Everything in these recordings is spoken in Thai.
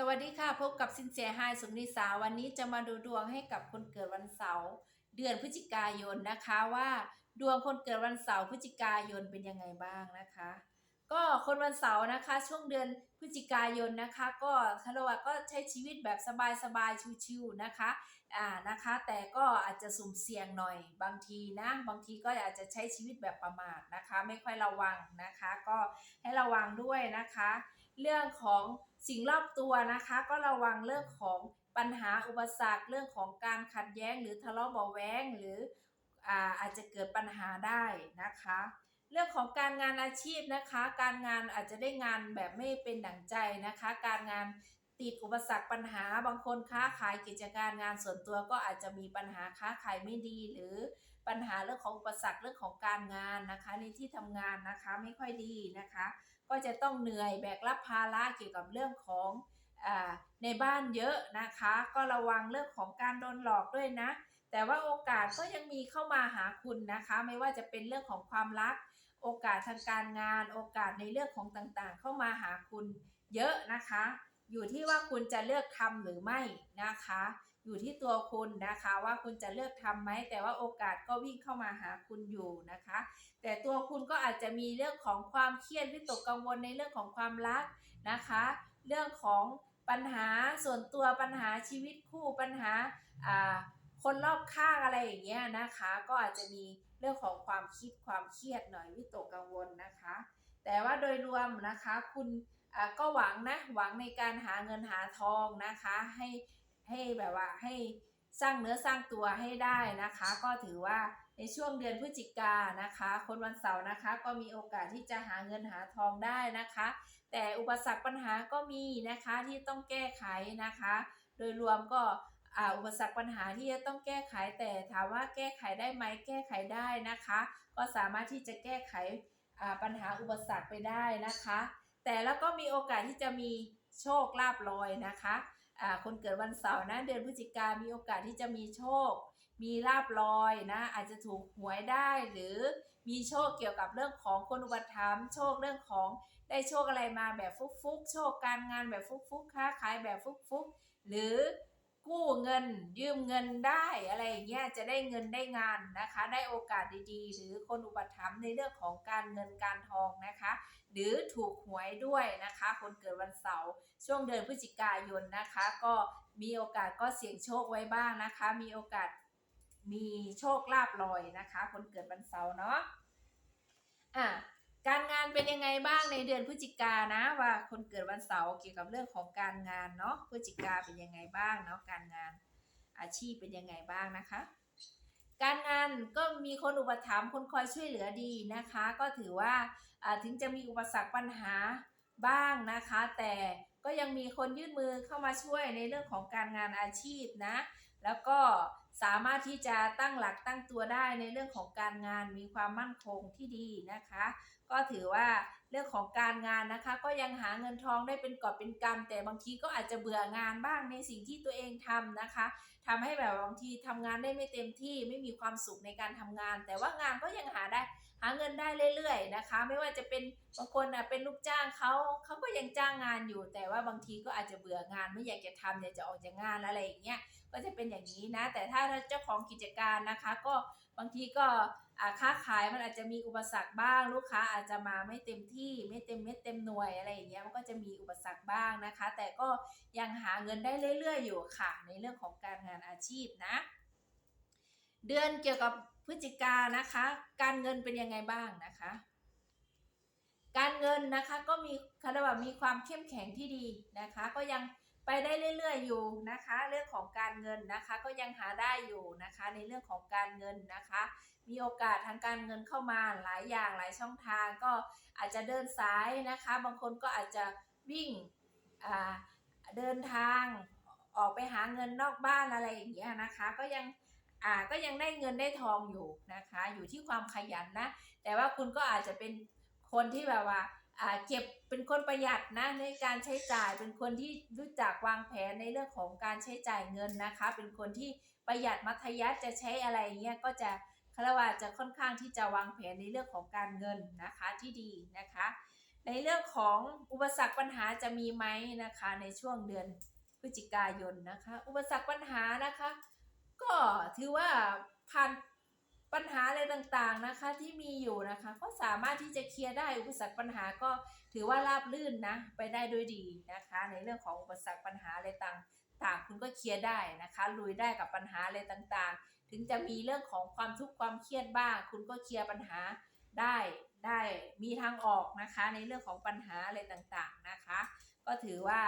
สวัสดีค่ะพบกับสินเสียหายสุนิสาวันนี้จะมาดูดวงให้กับคนเกิดวันเสาร์เดือนพฤศจิกายนนะคะว่า ดวงคนเกิดวันเสาร์พฤศจิกายนเป็นยังไงบ้างนะคะ คนวันเสาร์นะคะ ช่วงเดือนพฤศจิกายนนะคะ ก็คารวะก็ใช้ชีวิตแบบสบายๆชิวๆนะคะอ่านะคะ แต่ก็อาจจะสุ่มเสี่ยงหน่อยบางทีนะบางทีก็อาจจะใช้ชีวิตแบบประมาทนะคะ ไม่ค่อยระวังนะคะ ก็ให้ระวังด้วยนะคะ เรื่องของสิ่งรอบตัวนะคะ ก็ระวังเรื่องของปัญหาอุปสรรคเรื่องของการขัดแย้ง หรือทะเลาะเบาแวงหรืออาอาจจะเกิดปัญหาได้นะคะ เรื่องของการงานอาชีพนะคะ การงานอาจจะได้งานแบบไม่เป็นดั่งใจนะคะ การงานติดอุปสรรคปัญหาบางคนค้าขายกิจการงานส่วนตัวก็อาจจะมีปัญหาค้าขายไม่ดี หรือปัญหาเรื่องของอุปสรรคเรื่องของการงานนะคะในที่ทำงานนะคะไม่ค่อยดีนะคะ ก็จะต้องเหนื่อยแบกรับภาระเกี่ยวกับเรื่องของอในบ้านเยอะนะคะ ก็ระวังเรื่องของการโดนหลอกด้วยนะ แต่ว่าโอกาสก็ยังมีเข้ามาหาคุณนะคะ ไม่ว่าจะเป็นเรื่องของความรัก โอกาสทางการงาน โอกาสในเรื่องของต่างๆ เข้ามาหาคุณเยอะนะคะ อยู่ที่ว่าคุณจะเลือกทำหรือไม่นะคะ อยู่ที่ตัวคุณนะคะว่าคุณจะเลือกทำไหมแต่ว่าโอกาสก็วิ่งเข้ามาหาคุณอยู่นะคะ แต่ตัวคุณก็อาจจะมีเรื่องของความเครียดวิตกกังวลในเรื่องของความรักนะคะ เรื่องของปัญหาส่วนตัวปัญหาชีวิตคู่ปัญหาอ่า คนรอบข้างอะไรอย่างเงี้ยนะคะ ก็อาจจะมีเรื่องของความคิดความเครียดหน่อยวิตกกังวลนะคะ แต่ว่าโดยรวมนะคะ คุณก็หวังนะหวังในการหาเงินหาทองนะคะ ให้ให้แบบว่าให้สร้างเนื้อสร้างตัวให้ได้นะคะ ก็ถือว่าในช่วงเดือนพฤศจิกานะคะ คนวันเสาร์นะคะ ก็มีโอกาสที่จะหาเงินหาทองได้นะคะ แต่อุปสรรคปัญหาก็มีนะคะที่ต้องแก้ไขนะคะ โดยรวมก็ อุปสรรคปัญหาที่จะต้องแก้ไขแต่ถามว่าแก้ไขได้ไหมแก้ไขได้นะคะ ก็สามารถที่จะแก้ไขปัญหาอุปสรรคไปได้นะคะ แต่แล้วก็มีโอกาสที่จะมีโชคลาภลอยนะคะคนเกิดวันเสาร์นะเดือนพฤศจิกามีโอกาสที่จะมีโชค มีลาบลอยนะอาจจะถูกหวยได้หรือมีโชคเกี่ยวกับเรื่องของคนอุปถัมภ์โชคเรื่องของได้โชคอะไรมาแบบฟุกๆโชคการงานแบบฟุกๆค้าขายแบบฟุกๆหรือ กู้เงินยืมเงินได้อะไรอย่างเงี้ยจะได้เงินได้งานนะคะ ได้โอกาสดีๆ หรือคนอุปถัมภ์ในเรื่องของการเงินการทองนะคะ หรือถูกหวยด้วยนะคะ คนเกิดวันเสาร์ช่วงเดือนพฤศจิกายนนะคะ ก็มีโอกาสก็เสี่ยงโชคไว้บ้างนะคะ มีโอกาสมีโชคลาภลอยนะคะ คนเกิดวันเสาร์เนาะอะ การงานเป็นยังไงบ้างในเดือนพฤศจิกานะ ว่าคนเกิดวันเสาร์เกี่ยวกับเรื่องของการงานเนาะพฤศจิกาเป็นยังไงบ้างเนาะการงานอาชีพเป็นยังไงบ้างนะคะ การงานก็มีคนอุปถัมภ์คนคอยช่วยเหลือดีนะคะ ก็ถือว่าถึงจะมีอุปสรรคปัญหาบ้างนะคะ แต่ก็ยังมีคนยื่นมือเข้ามาช่วยในเรื่องของการงานอาชีพนะ แล้วก็สามารถที่จะตั้งหลักตั้งตัวได้ในเรื่องของการงานมีความมั่นคงที่ดีนะคะ ก็ถือว่าเรื่องของการงานนะคะ ก็ยังหาเงินทองได้เป็นกอบเป็นกำแต่บางทีก็อาจจะเบื่องานบ้างในสิ่งที่ตัวเองทำนะคะทำให้แบบบางทีทำงานได้ไม่เต็มที่ไม่มีความสุขในการทำงาน แต่ว่างานก็ยังหาได้าเงินได้เรื่อยๆนะคะ ไม่ว่าจะเป็นบางคนอะเป็นลูกจ้างเขาเขาก็ยังจ้างงานอยู่ แต่ว่าบางทีก็อาจจะเบื่องานไม่อยากจะทำอยากจะออกจากงานอะไรอย่างเงี้ยก็จะเป็นอย่างนี้นะ แต่ถ้าเจ้าของกิจการนะคะ ก็บางทีก็ค้าขายมันอาจจะมีอุปสรรคบ้าง ลูกค้าอาจจะมาไม่เต็มที่ไม่เต็มเม็ดเต็มหน่วยอะไรอย่างเงี้ยมันก็จะมีอุปสรรคบ้างนะคะ แต่ก็ยังหาเงินได้เรื่อยๆอยู่ค่ะ ในเรื่องของการงานอาชีพนะ เดือนเกี่ยวกับพฤศจิกานะคะ การเงินเป็นยังไงบ้างนะคะ การเงินนะคะก็มีคาราว่ามีความเข้มแข็งที่ดีนะคะ ก็ยังไปได้เรื่อย ๆ อยู่นะคะ เรื่องของการเงินนะคะก็ยังหาได้อยู่นะคะ ในเรื่องของการเงินนะคะ มีโอกาสทางการเงินเข้ามาหลายอย่างหลายช่องทางก็อาจจะเดินสายนะคะ บางคนก็อาจจะวิ่งเดินทางออกไปหาเงินนอกบ้านอะไรอย่างเงี้ยนะคะ ก็ยัง อ่าก็ยังได้เงินได้ทองอยู่นะคะ อยู่ที่ความขยันนะ แต่ว่าคุณก็อาจจะเป็นคนที่แบบว่าอ่าเก็บเป็นคนประหยัดนะในการใช้จ่ายเป็นคนที่รู้จักวางแผนในเรื่องของการใช้จ่ายเงินนะคะ เป็นคนที่ประหยัดมัธยัสถ์จะใช้อะไรเงี้ยก็จะคารวาจะค่อนข้างที่จะวางแผนในเรื่องของการเงินนะคะที่ดีนะคะ ในเรื่องของอุปสรรคปัญหาจะมีไหมนะคะ ในช่วงเดือนพฤศจิกายนนะคะ อุปสรรคปัญหานะคะ ก็ถือว่าผ่านปัญหาอะไรต่างๆนะคะที่มีอยู่นะคะ ก็สามารถที่จะเคลียร์ได้อุปสรรคปัญหาก็ถือว่าราบลื่นนะไปได้ด้วยดีนะคะ ในเรื่องของอุปสรรคปัญหาอะไรต่างๆคุณก็เคลียร์ได้นะคะลุยได้กับปัญหาอะไรต่างๆ ถึงจะมีเรื่องของความทุกข์ความเครียดบ้าง คุณก็เคลียร์ปัญหาได้ได้มีทางออกนะคะ ในเรื่องของปัญหาอะไรต่างๆนะคะ ก็ถือว่า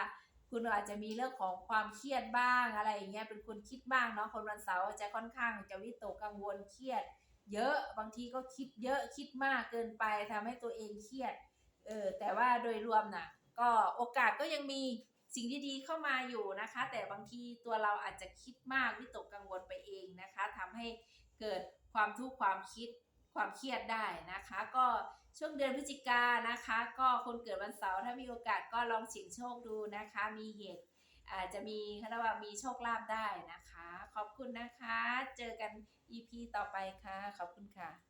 คุณอาจจะมีเรื่องของความเครียดบ้างอะไรอย่างเงี้ยเป็นคนคิดบ้างเนาะคนวันเสาร์จะค่อนข้างจะวิตกกังวลเครียด เยอะบางทีก็คิดเยอะคิดมากเกินไปทำให้ตัวเองเครียดเออแต่ว่าโดยรวมน่ะก็โอกาสก็ยังมีสิ่งดีๆเข้ามาอยู่นะคะ แต่บางทีตัวเราอาจจะคิดมากวิตกกังวลไปเองนะคะทำให้เกิดความทุกข์ความคิดความเครียดได้นะคะ ก็ ช่วงเดือนพฤศจิกานนะคะ ก็คนเกิดวันเสาร์ถ้ามีโอกาสก็ลองเสี่ยงโชคดูนะคะ มีเหตุอาจจะมีเขาเรียกว่ามีโชคลาภได้นะคะ ขอบคุณนะคะ เจอกัน EP ต่อไปค่ะ ขอบคุณค่ะ